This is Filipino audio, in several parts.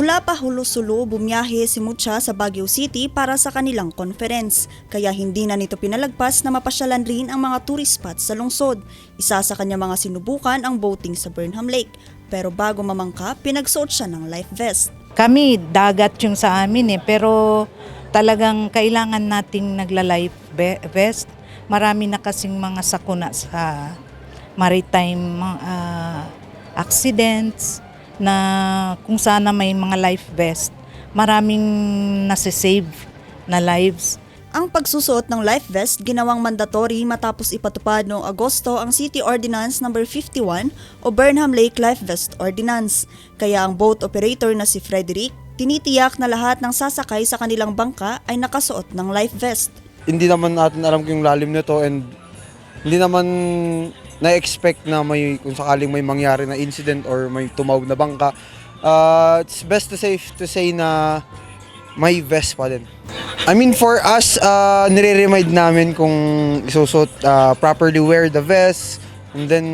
Mula pa hulo-sulo, bumiyahe si Mucha sa Baguio City para sa kanilang conference. Kaya hindi na nito pinalagpas na mapasyalan rin ang mga tourist spots sa lungsod. Isa sa kanya mga sinubukan ang boating sa Burnham Lake. Pero bago mamangka, pinagsuot siya ng life vest. Kami, dagat yung sa amin eh, pero talagang kailangan nating nagla-life vest. Marami na kasing mga sakuna sa maritime ah, accidents na kung sana may mga life vest, maraming nasisave na lives. Ang pagsusuot ng life vest ginawang mandatory matapos ipatupad noong Agosto ang City Ordinance No. 51 o Burnham Lake Life Vest Ordinance. Kaya ang boat operator na si Frederick tinitiyak na lahat ng sasakay sa kanilang bangka ay nakasuot ng life vest. hindi naman natin alam kung yung lalim nito and hindi naman na-expect na may kung sakaling may mangyari na incident or may tumawag na bangka. Uh, it's best to safe to say na may vest pa din. I mean for us, uh, nire-remind namin kung isusot uh, properly wear the vest and then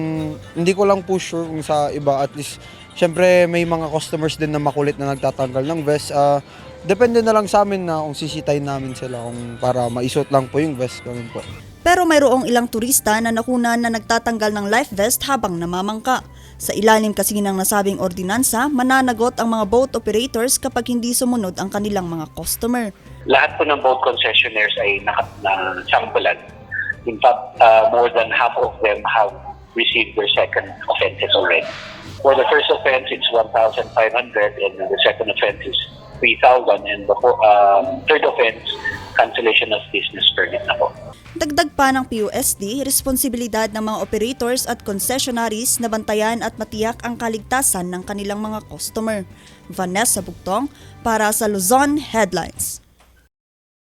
hindi ko lang po sure kung sa iba at least syempre may mga customers din na makulit na nagtatanggal ng vest. Uh, depende na lang sa amin na kung sisitayin namin sila kung para maisot lang po yung vest ganun po. Pero mayroong ilang turista na nakunan na nagtatanggal ng life vest habang namamangka. Sa ilalim kasi ng nasabing ordinansa, mananagot ang mga boat operators kapag hindi sumunod ang kanilang mga customer. lahat po ng boat concessionaires ay naka- nasampulan. In fact, uh, more than half of them have received their second offenses already. For the first offense, it's 1,500 and the second offense is 3,000 and the um, third offense, cancellation of business permit na po. Dagdag pa ng PUSD, responsibilidad ng mga operators at concessionaries na bantayan at matiyak ang kaligtasan ng kanilang mga customer. Vanessa Bugtong para sa Luzon Headlines.